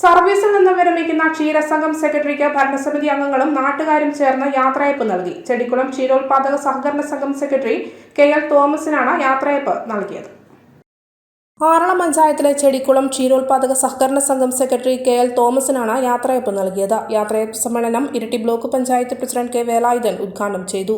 സർവീസിൽ നിന്ന് വിരമിക്കുന്ന ക്ഷീരസംഘം സെക്രട്ടറിക്ക് ഭരണസമിതി അംഗങ്ങളും നാട്ടുകാരും ചേർന്ന് യാത്രയപ്പ് നൽകി. ചെടിക്കുളം ക്ഷീരോത്പാദക സഹകരണ സംഘം സെക്രട്ടറി കെ എൽ തോമസിനാണ് യാത്രയപ്പ് നൽകിയത്. ആറളം പഞ്ചായത്തിലെ ചെടിക്കുളം ക്ഷീരോത്പാദക സഹകരണ സംഘം സെക്രട്ടറി കെ എൽ തോമസിനാണ് യാത്രയപ്പ് നൽകിയത്. യാത്രയപ്പ് സമ്മേളനം Iritty block panchayat president K Velayudhan ഉദ്ഘാടനം ചെയ്തു.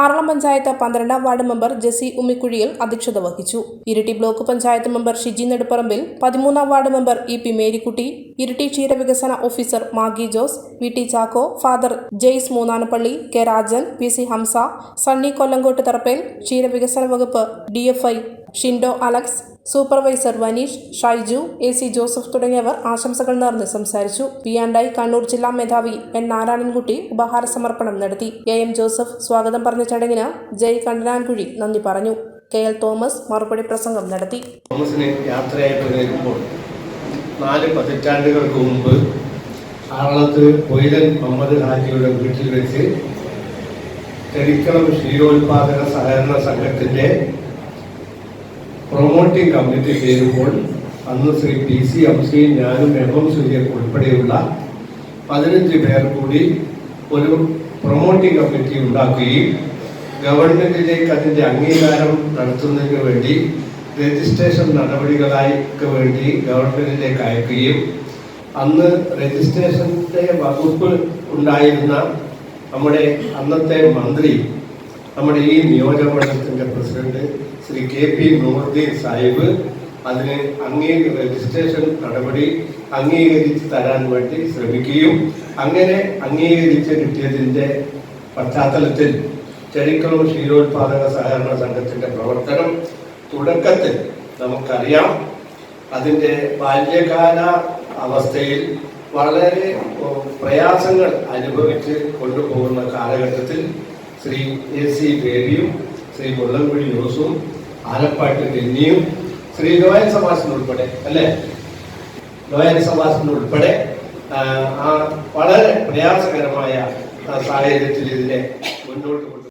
ആറളം പഞ്ചായത്ത് പന്ത്രണ്ടാം വാർഡ് മെമ്പർ ജെസി ഉമ്മിക്കുഴിയിൽ അധ്യക്ഷത വഹിച്ചു. ഇരട്ടി ബ്ലോക്ക് പഞ്ചായത്ത് മെമ്പർ ഷിജി നെടുപ്പറമ്പിൽ പതിമൂന്നാം ward member E P Marykutty Iritty ക്ഷീരവികസന officer Maggie Jose V T Chacko father Jaise Moonnanappally K Rajan P C Hamsa Sunny Kollamkottu Tharappel ക്ഷീരവികസന വകുപ്പ് D F I Shindo Alex supervisor Vaneesh Shaiju A C Joseph തുടങ്ങിയവർ ആശംസകൾ നേർന്ന് സംസാരിച്ചു. I Kannur ജില്ലാ മേധാവി N Narayanankutty ഉപഹാര സമർപ്പണം നടത്തി. എ എം ജോസഫ് സ്വാഗതം പറഞ്ഞ ചടങ്ങിന് ജയ് കണ്ടനാൻകുഴി നന്ദി പറഞ്ഞു. കെ എൽ തോമസ് മറുപടി പ്രസംഗം നടത്തി. തോമസിനെ നാല് പതിറ്റാണ്ടുകൾക്ക് മുമ്പ് ആറളത്ത് കൊയിലൻ മുഹമ്മദ് ഹാജിയുടെ വീട്ടിൽ വെച്ച് ചെടിക്കളം ക്ഷീരോത്പാദക സഹകരണ സംഘത്തിന്റെ പ്രൊമോട്ടിംഗ് കമ്മിറ്റി ചേരുമ്പോൾ അന്ന് ശ്രീ പി സി അംസയും ഞാനും എം സൂര്യക്ക് ഉൾപ്പെടെയുള്ള പതിനഞ്ച് പേർ കൂടി ഒരു പ്രൊമോട്ടിംഗ് കമ്മിറ്റി ഉണ്ടാക്കുകയും ഗവൺമെന്റിലേക്ക് അതിന്റെ അംഗീകാരം നടത്തുന്നതിന് വേണ്ടി രജിസ്ട്രേഷൻ നടപടികളായിക്ക് വേണ്ടി ഗവൺമെന്റിലേക്ക് അയക്കുകയും അന്ന് രജിസ്ട്രേഷന്റെ വകുപ്പ് ഉണ്ടായിരുന്ന നമ്മുടെ അന്നത്തെ മന്ത്രി നമ്മുടെ ഈ നിയോജകമണ്ഡലത്തിന്റെ president Shri K P Nooruddin Sahib അതിന് അംഗീ രജിസ്ട്രേഷൻ നടപടി അംഗീകരിച്ച് തരാൻ വേണ്ടി ശ്രമിക്കുകയും അങ്ങനെ അംഗീകരിച്ച് കിട്ടിയതിന്റെ പശ്ചാത്തലത്തിൽ ചെടിക്കളൂർ ക്ഷീരോത്പാദക സഹകരണ സംഘത്തിന്റെ പ്രവർത്തനം തുടക്കത്തിൽ നമുക്കറിയാം. അതിന്റെ ബാല്യകാല അവസ്ഥയിൽ വളരെ പ്രയാസങ്ങൾ അനുഭവിച്ച് കൊണ്ടുപോകുന്ന കാലഘട്ടത്തിൽ ശ്രീ എ സി ബേബിയും ശ്രീ മുള്ളൻകുഴി ജോസും ആലപ്പാട്ട് ഡെന്നിയും ശ്രീ ലോയൽ സമാസിന് അല്ലേ? ലോയൽ സമാസിന് ഉൾപ്പെടെ ആ, വളരെ പ്രയാസകരമായ സാഹചര്യത്തിൽ ഇതിനെ മുന്നോട്ട് കൊണ്ടു